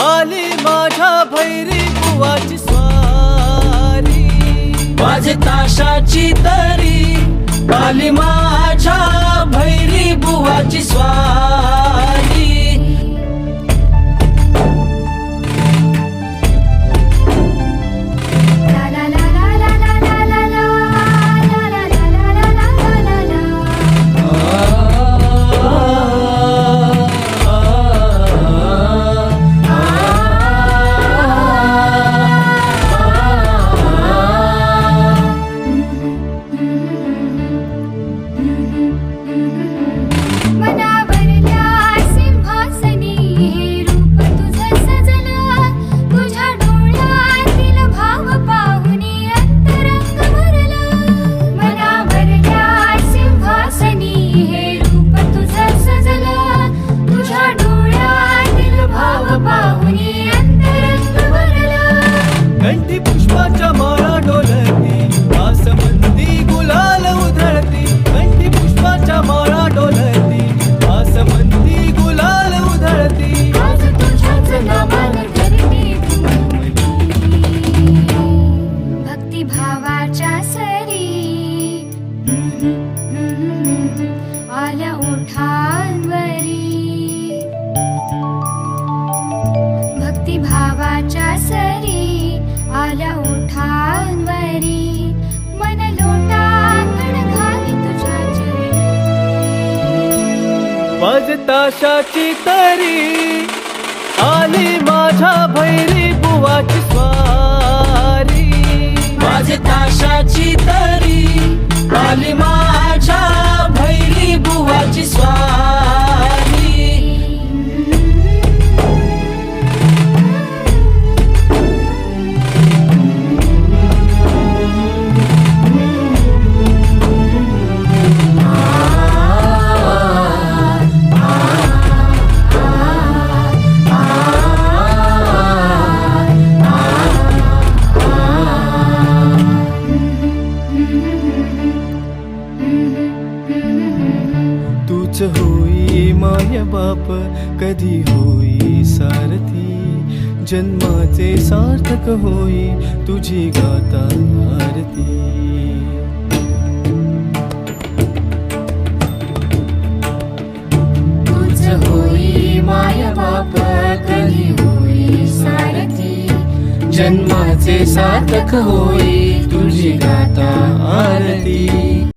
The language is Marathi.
आली माझ्या भैरी बुवाची स्वारी. माझे ताशाची तरी आली माझ्या भैरी बुवाची स्वारी. भरलं पुष्पाच्या माळा डोलती आसमंदी गुलाल उधळती. कंठी पुष्पाच्या माळा डोलती आसमंदी गुलाल उधळती. आज सरी आल्या ओठांवरी. वाज ताशाची तरी आली माझ्या भैरी बुवाची स्वा तूच होई माय बाप कधी होई सारथी। जन्माचे सार्थक होई तुझी गाता आरती। माय बाप कधी सारथी। जन्माचे सार्थक होई तुझी गाता आरती।